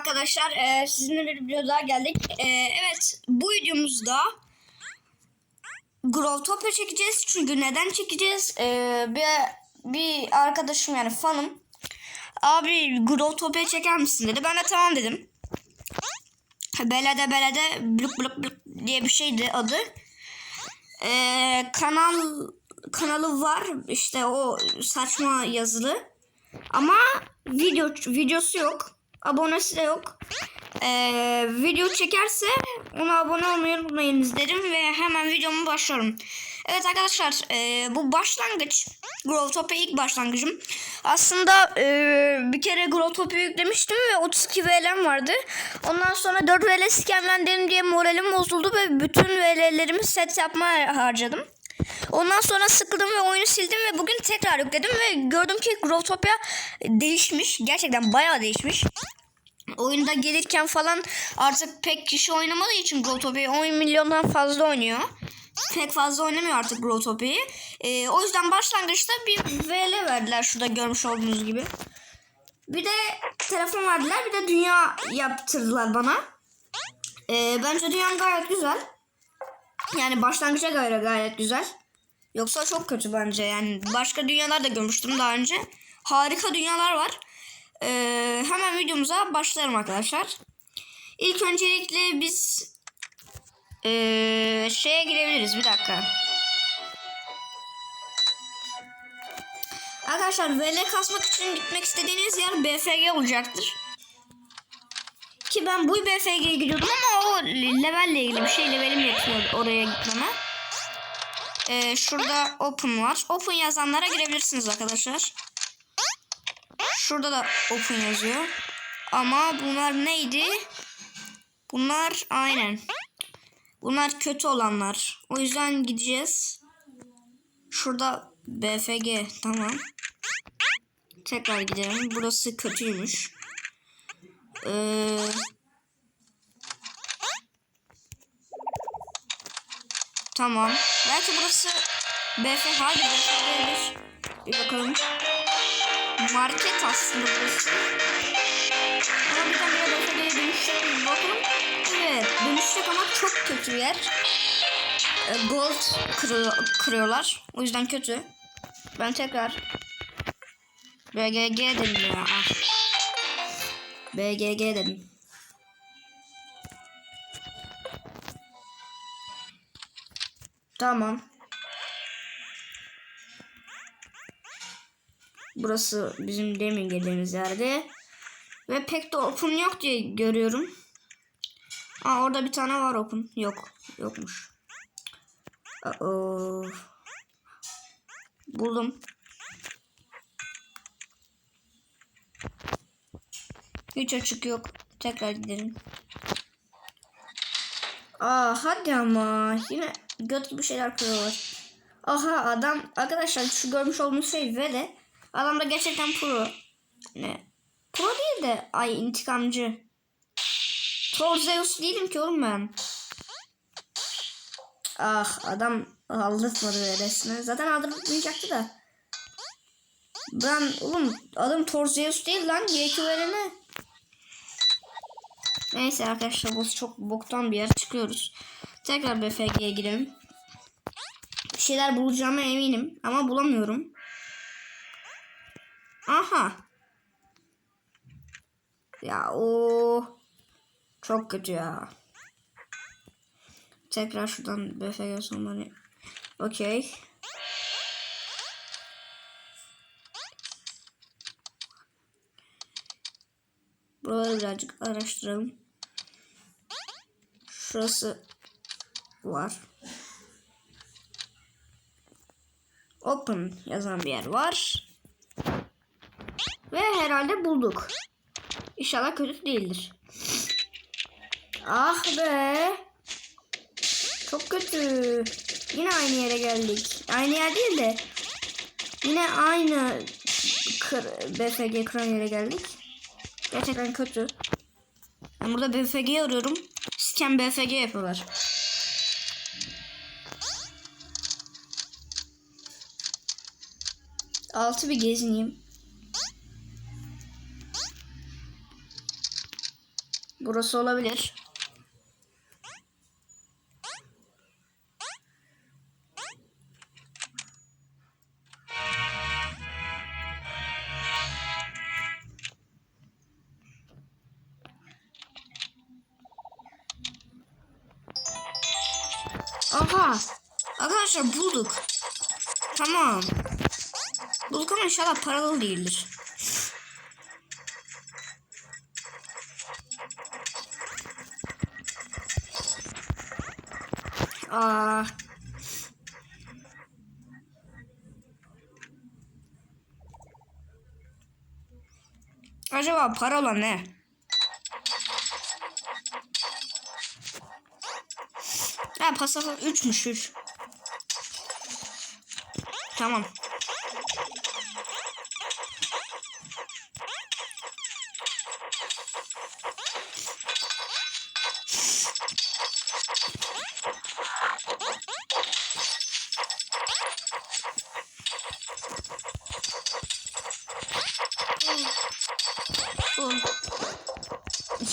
arkadaşlar. Ee, sizinle bir video daha geldik. Ee, evet bu videomuzda Growtopia çekeceğiz. Çünkü neden çekeceğiz? Ee, bir, bir arkadaşım yani fanım. Abi Growtopia çeker misin dedi. Ben de tamam dedim. Belede belede bluk bluk bluk diye bir şeydi adı. Ee, kanal kanalı var işte o saçma yazılı. Ama video videosu yok. Abonesi de yok. Ee, video çekerse ona abone olmayı unutmayınız derim ve hemen videomu başlıyorum. Evet arkadaşlar e, bu başlangıç Growtopia ilk başlangıcım. Aslında e, bir kere Growtopia yüklemiştim ve 32 VL'm vardı. Ondan sonra 4 VL scamlendim diye moralim bozuldu ve bütün VL'lerimi set yapmaya harcadım. Ondan sonra sıkıldım ve oyunu sildim ve bugün tekrar yükledim ve gördüm ki Growtopia değişmiş. Gerçekten bayağı değişmiş. Oyunda gelirken falan artık pek kişi oynamadığı için Growtopia'yı 10 milyondan fazla oynuyor. Pek fazla oynamıyor artık Growtopia'yı. Ee, o yüzden başlangıçta bir VL verdiler şurada görmüş olduğunuz gibi. Bir de telefon verdiler bir de dünya yaptırdılar bana. Ee, bence dünya gayet güzel. Yani başlangıça göre gayet güzel. Yoksa çok kötü bence. Yani başka dünyalar da görmüştüm daha önce. Harika dünyalar var. Ee, hemen videomuza başlayalım arkadaşlar. İlk öncelikle biz ee, şeye girebiliriz. Bir dakika. Arkadaşlar VL kasmak için gitmek istediğiniz yer BFG olacaktır. Ki ben bu BFG'ye gidiyordum ama o levelle ilgili bir şey levelim yetmiyor oraya gitmeme. Ee, şurada open var. Open yazanlara girebilirsiniz arkadaşlar. Şurada da open yazıyor. Ama bunlar neydi? Bunlar aynen. Bunlar kötü olanlar. O yüzden gideceğiz. Şurada BFG tamam. Tekrar gidelim. Burası kötüymüş. Ee, tamam. Belki burası BF hadi BFG'dir. Bir bakalım. Market aslında burası. Ama bir tane BFG'ye dönüşecek mi? Bakalım. Evet dönüşecek ama çok kötü yer. Ee, gold kırıyor, kırıyorlar. O yüzden kötü. Ben tekrar BGG dedim ya. Ah. BGG dedim. Tamam. Burası bizim demin geldiğimiz yerde. Ve pek de open yok diye görüyorum. Aa orada bir tane var open. Yok. Yokmuş. Uh Buldum. Hiç açık yok. Tekrar gidelim. Aa hadi ama yine göt gibi şeyler kırıyorlar. Aha adam arkadaşlar şu görmüş olduğunuz şey ve de adam da gerçekten pro. Ne? Pro değil de ay intikamcı. Troll Zeus değilim ki oğlum ben. Ah adam aldırtmadı resmen. Zaten aldırtmayacaktı da. Ben oğlum adım Thor Zeus değil lan. YQ verene. Neyse arkadaşlar bu çok boktan bir yer. Çıkıyoruz. Tekrar BFG'ye girelim. Bir şeyler bulacağıma eminim. Ama bulamıyorum. Aha. Ya o çok kötü ya. Tekrar şuradan BFG sonları. Okey. Buraları birazcık araştıralım. Şurası var. Open yazan bir yer var. Ve herhalde bulduk. İnşallah kötü değildir. Ah be. Çok kötü. Yine aynı yere geldik. Aynı yer değil de. Yine aynı BFG kıran yere geldik. Gerçekten kötü. Ben burada BFG arıyorum. Scan BFG yapıyorlar. Altı bir gezineyim. Burası olabilir. Aha. Arkadaşlar bulduk. Tamam. Bulduk ama inşallah paralı değildir. Aa. Acaba parola ne? Ha pasaport 3'müş 3. Tamam.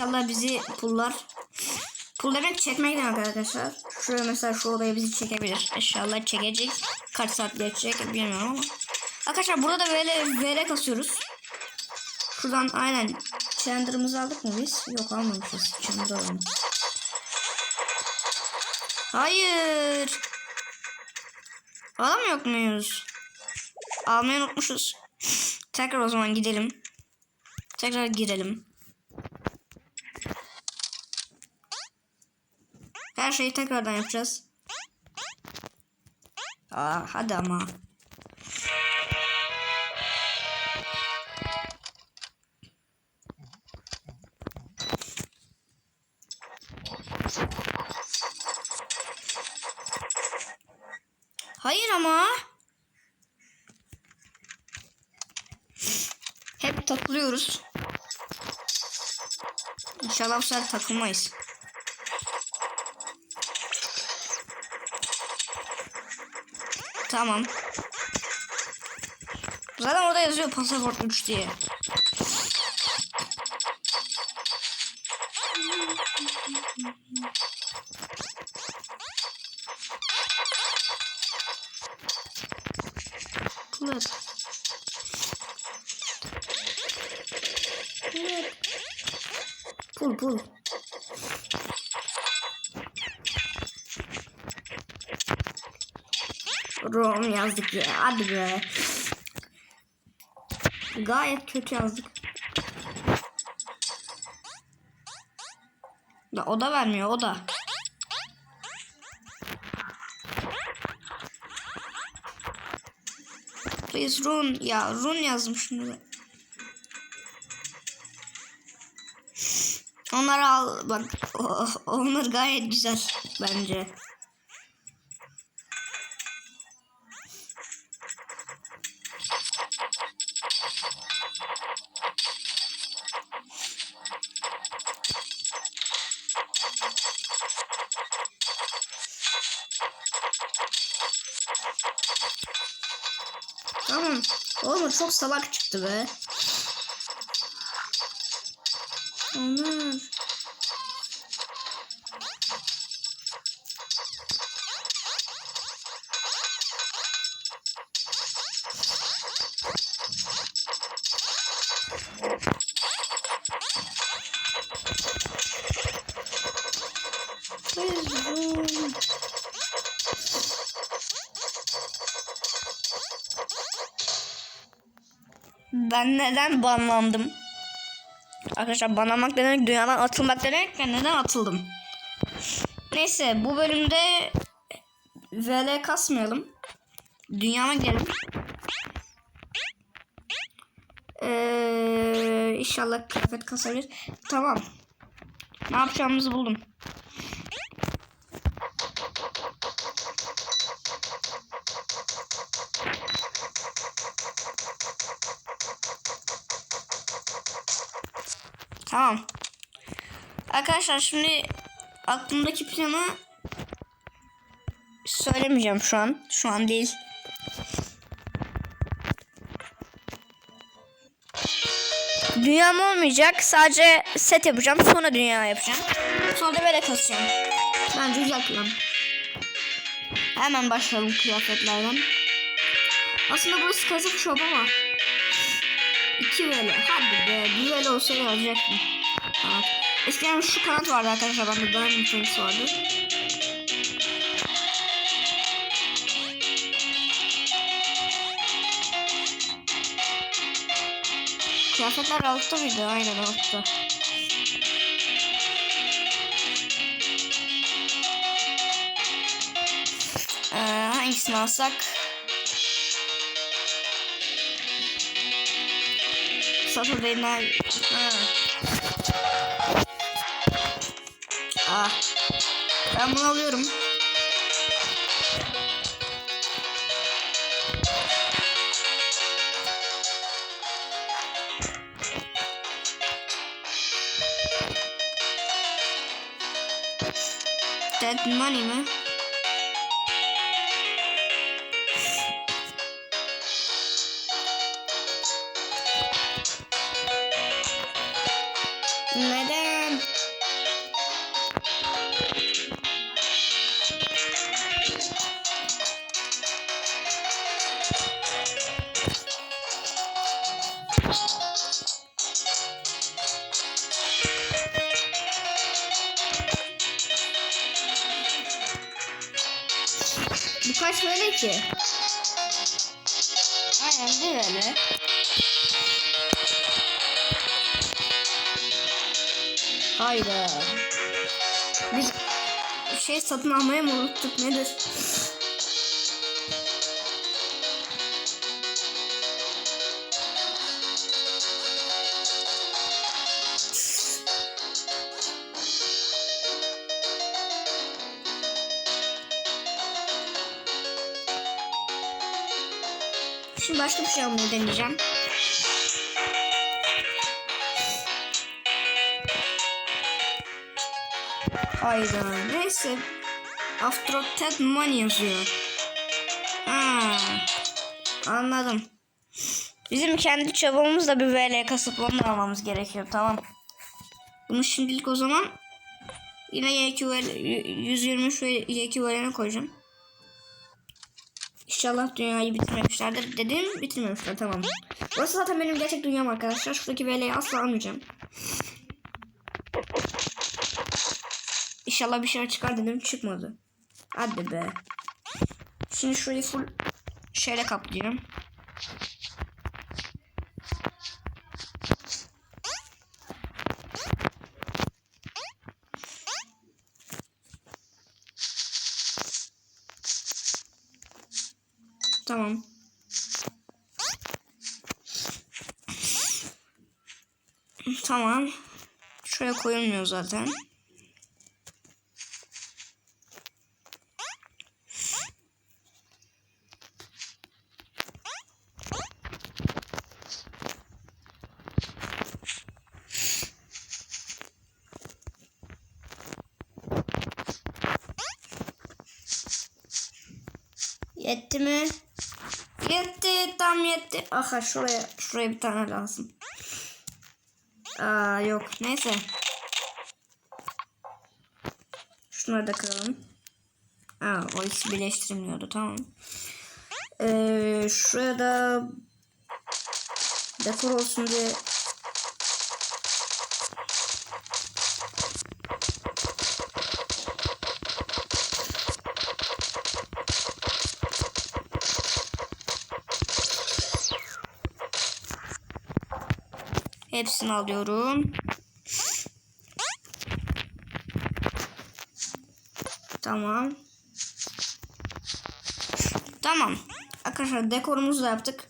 İnşallah bizi pullar. Pul demek çekmek demek arkadaşlar. Şuraya mesela şu odaya bizi çekebilir. İnşallah çekecek. Kaç saat geçecek bilmiyorum ama. Arkadaşlar burada da böyle VL kasıyoruz. Şuradan aynen Chandler'ımızı aldık mı biz? Yok almamışız. Chandler alalım. Hayır. Alamıyor muyuz? Almayı unutmuşuz. Tekrar o zaman gidelim. Tekrar girelim. Her şeyi tekrardan yapacağız. Aa, hadi ama. Hayır ama. Hep takılıyoruz. İnşallah bu sefer takılmayız. Tamam. Zaten orada yazıyor pasaport 3 diye. Rom yazdık ya. Hadi be. Gayet kötü yazdık. Da o da vermiyor o da. Please run. Ya run yazdım şimdi. Onları al bak. Onlar gayet güzel bence. Salak çıktı be. Onlar. Ben neden banlandım? Arkadaşlar banlamak demek dünyadan atılmak demek ben neden atıldım? Neyse bu bölümde VL kasmayalım. Dünyama gidelim. Ee, inşallah kıyafet kasabilir. Tamam. Ne yapacağımızı buldum. Tamam. Arkadaşlar şimdi aklımdaki planı söylemeyeceğim şu an. Şu an değil. dünyam olmayacak. Sadece set yapacağım. Sonra dünya yapacağım. Sonra da böyle kasacağım. Bence güzel plan. Hemen başlayalım kıyafetlerden. Aslında burası kasıp shop ama. İki böyle. Hadi be. Güzel olsa yazacaktım. Kanat. Eskiden şu kanat vardı arkadaşlar. Bende Diamond Wings vardı. Kıyafetler altta mıydı? Aynen altta. Ee, hangisini alsak? Saturday Night. Ha. Ah. Ben bunu alıyorum. Dead money mi? Bu kaç böyle ki? Aynen bir böyle. Hayda. Biz şey satın almaya mı unuttuk nedir? Şimdi başka bir şey almayı deneyeceğim. Hayda neyse. After that money yazıyor. Ha, anladım. Bizim kendi çabamızla bir VL kasıp onu almamız gerekiyor tamam. Bunu şimdilik o zaman yine YQL 123 ve YQL'ine koyacağım. İnşallah dünyayı bitirmemişlerdir. Dedim bitirmemişler tamam. Burası zaten benim gerçek dünyam arkadaşlar. Şuradaki VL'yi asla almayacağım. İnşallah bir şeyler çıkar dedim çıkmadı. Hadi be. Şimdi şurayı full şeyle kaplayacağım. Koyulmuyor zaten. Yetti mi? Yetti tam yetti. Aha şuraya şuraya bir tane lazım. Aa yok neyse. Şunları da kıralım. Aa o ikisi birleştirilmiyordu tamam. Ee, şuraya da dekor olsun diye Hepsini alıyorum. Tamam. Tamam. Arkadaşlar dekorumuzu da yaptık.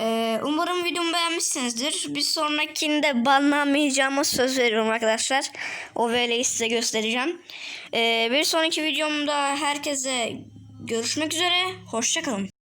Ee, umarım videomu beğenmişsinizdir. Bir sonrakinde banlanmayacağıma söz veriyorum arkadaşlar. O VL'yi size göstereceğim. Ee, bir sonraki videomda herkese görüşmek üzere. Hoşçakalın.